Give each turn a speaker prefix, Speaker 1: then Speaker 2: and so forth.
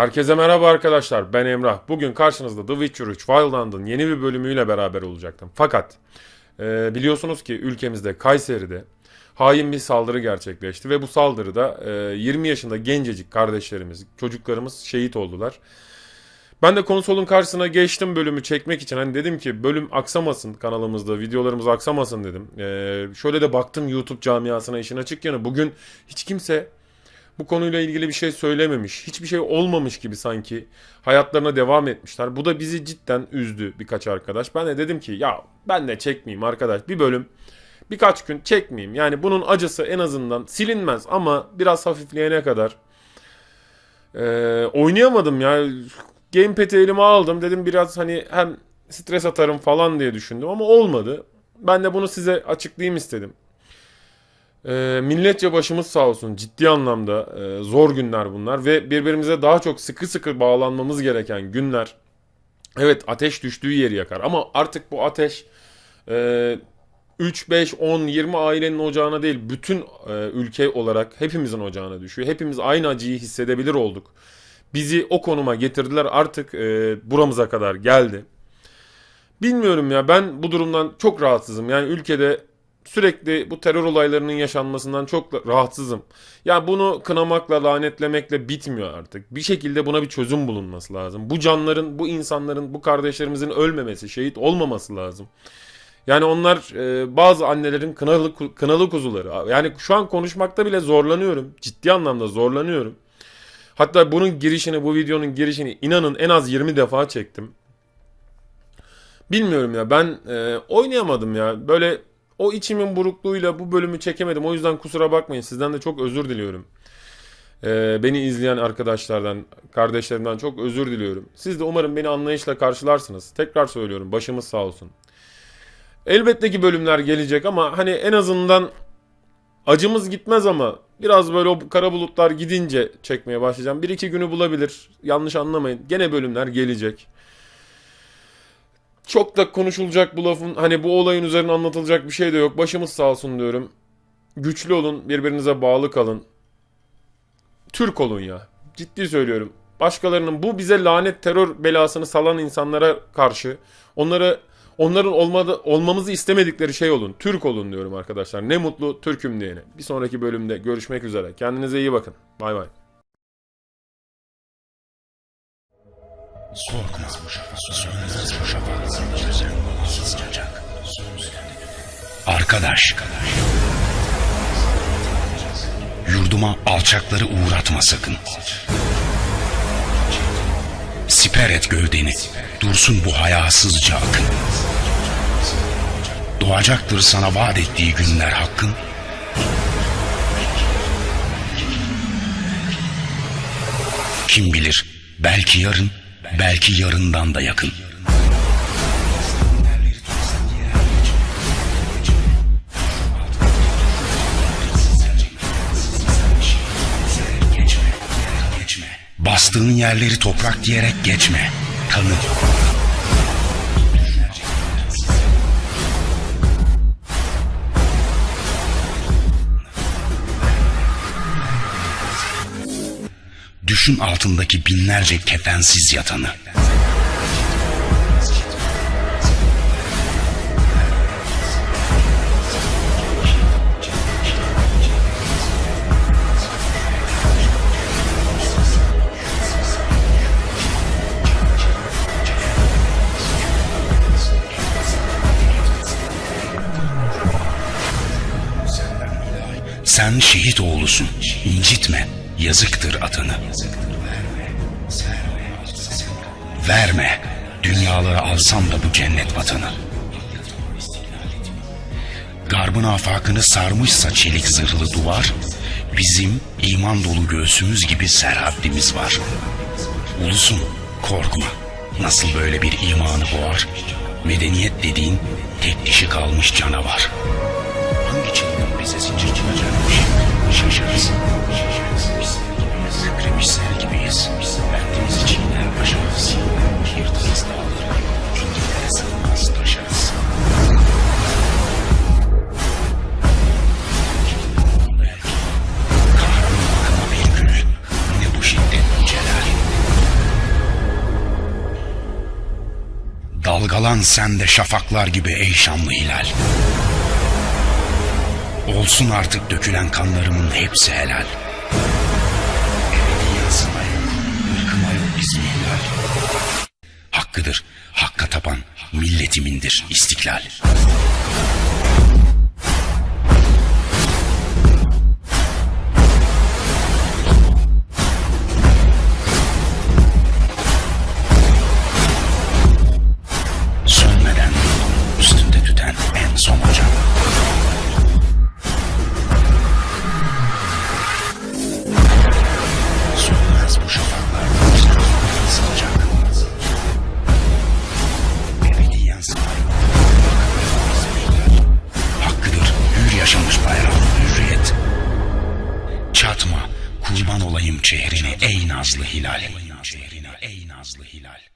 Speaker 1: Herkese merhaba arkadaşlar ben Emrah. Bugün karşınızda The Witcher 3 Wild Hunt'ın yeni bir bölümüyle beraber olacaktım. Fakat e, biliyorsunuz ki ülkemizde Kayseri'de hain bir saldırı gerçekleşti. Ve bu saldırıda e, 20 yaşında gencecik kardeşlerimiz, çocuklarımız şehit oldular. Ben de konsolun karşısına geçtim bölümü çekmek için. Hani dedim ki bölüm aksamasın kanalımızda, videolarımız aksamasın dedim. Ee, şöyle de baktım YouTube camiasına işin açık yanı. Bugün hiç kimse bu konuyla ilgili bir şey söylememiş. Hiçbir şey olmamış gibi sanki hayatlarına devam etmişler. Bu da bizi cidden üzdü birkaç arkadaş. Ben de dedim ki ya ben de çekmeyeyim arkadaş. Bir bölüm birkaç gün çekmeyeyim. Yani bunun acısı en azından silinmez ama biraz hafifleyene kadar ee, oynayamadım ya. Gamepad'i elime aldım. Dedim biraz hani hem stres atarım falan diye düşündüm ama olmadı. Ben de bunu size açıklayayım istedim. Ee, milletçe başımız sağ olsun. Ciddi anlamda e, zor günler bunlar ve birbirimize daha çok sıkı sıkı bağlanmamız gereken günler. Evet ateş düştüğü yeri yakar ama artık bu ateş e, 3, 5, 10, 20 ailenin ocağına değil bütün e, ülke olarak hepimizin ocağına düşüyor. Hepimiz aynı acıyı hissedebilir olduk. Bizi o konuma getirdiler artık e, buramıza kadar geldi. Bilmiyorum ya ben bu durumdan çok rahatsızım. Yani ülkede sürekli bu terör olaylarının yaşanmasından çok rahatsızım. Ya bunu kınamakla, lanetlemekle bitmiyor artık. Bir şekilde buna bir çözüm bulunması lazım. Bu canların, bu insanların, bu kardeşlerimizin ölmemesi, şehit olmaması lazım. Yani onlar e, bazı annelerin kınalı, kınalı kuzuları. Yani şu an konuşmakta bile zorlanıyorum. Ciddi anlamda zorlanıyorum. Hatta bunun girişini, bu videonun girişini inanın en az 20 defa çektim. Bilmiyorum ya ben e, oynayamadım ya. Böyle o içimin burukluğuyla bu bölümü çekemedim. O yüzden kusura bakmayın. Sizden de çok özür diliyorum. E, beni izleyen arkadaşlardan, kardeşlerimden çok özür diliyorum. Siz de umarım beni anlayışla karşılarsınız. Tekrar söylüyorum. Başımız sağ olsun. Elbette ki bölümler gelecek ama hani en azından acımız gitmez ama biraz böyle o kara bulutlar gidince çekmeye başlayacağım. Bir iki günü bulabilir. Yanlış anlamayın. Gene bölümler gelecek. Çok da konuşulacak bu lafın hani bu olayın üzerine anlatılacak bir şey de yok. Başımız sağ olsun diyorum. Güçlü olun, birbirinize bağlı kalın. Türk olun ya. Ciddi söylüyorum. Başkalarının bu bize lanet terör belasını salan insanlara karşı onları onların olmadı, olmamızı istemedikleri şey olun. Türk olun diyorum arkadaşlar. Ne mutlu Türk'üm diyene. Bir sonraki bölümde görüşmek üzere. Kendinize iyi bakın. Bay bay.
Speaker 2: Korkma. Sönmez bu şafak. Sıcacak. Arkadaş. Yurduma alçakları uğratma sakın. Siper et gövdeni. Dursun bu hayasızca akın. Doğacaktır sana vaat ettiği günler hakkın. Kim bilir belki yarın, belki yarından da yakın. Bastığın yerleri toprak diyerek geçme. Tanı. Düşün altındaki binlerce kefensiz yatanı. Sen şehit oğlusun. İncitme. Yazıktır atanı. Verme. Dünyaları alsam da bu cennet vatanı. Garbın afakını sarmışsa çelik zırhlı duvar, bizim iman dolu göğsümüz gibi serhaddimiz var. Ulusum korkma. Nasıl böyle bir imanı boğar? Medeniyet dediğin tek dişi kalmış canavar. Hangi çılgın bize zincir Ulan sen de şafaklar gibi ey şanlı hilal. Olsun artık dökülen kanlarımın hepsi helal. Hilal. Hakkıdır, hakka tapan milletimindir istiklal. Çatma kurban olayım çehrine ey nazlı hilal. Ey nazlı hilal.